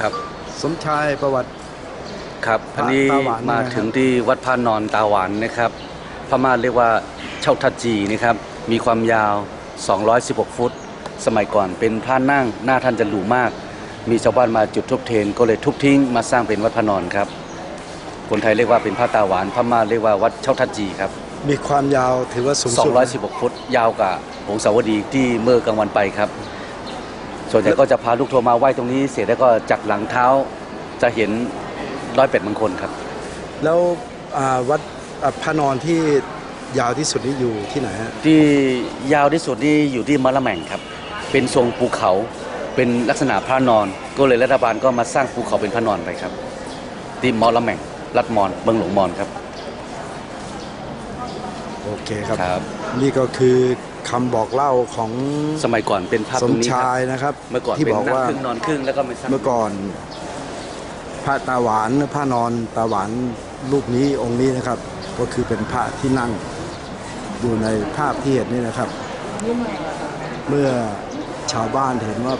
ครับ สมชายประวัติ ครับพอัระนนี้ตาหวานมานะครับถึงที่วัดพระนอนตาหวานนะครับพม่าเรียกว่าเช่าทัดจีนะครับ มีความยาว 216 ฟุต สมัยก่อนเป็นพระนั่งหน้าท่านจะหรูมาก มีชาวบ้านมาจุดทุบเทน ก็เลยทุบทิ้งมาสร้างเป็นวัดพระนอนครับ คนไทยเรียกว่าเป็นพระตาหวานพม่าเรียกว่าวัดเช่าทัดจีครับ มีความยาวถือว่าสูงสุด216 ฟุต ยาวกว่าหงสาวดีที่เมื่อกลางวันไปครับ ส่วนใหญ่ก็จะพาลูกทัวร์มาไหว้ตรงนี้เสร็จแล้วก็จากหลังเท้าจะเห็นร้อยเป็ดมงคลครับ แล้วอ่าวัดอ่าพระนอนที่ยาวที่สุดนี้อยู่ที่ไหนฮะที่ยาวที่สุดนี่อยู่ที่มะละแม่งครับ เป็นทรงภูเขาเป็นลักษณะพระนอน ก็เลยรัฐบาลก็มาสร้างภูเขาเป็นพระนอนไปครับที่มอละแม่งรัฐมอนเมืองหลวงมอนครับ โอเคครับ ครับ นี่ก็คือคำบอกเล่าของสมัยก่อนเป็นภาพสตรมงนี้คชารับยนะครับ เมื่อก่อนที่เป็นบอกนั่งว่า ครึ่งนอนครึ่งแล้วก็ไม่สร้างเมื่อก่อนพระตาหวานพระนอนตาหวานรูปนี้องค์นี้นะครับ ก็คือเป็นพระที่นั่งอยู่ในภาพที่เห็นนี่นะครับ เมื่อชาวบ้านเห็นว่า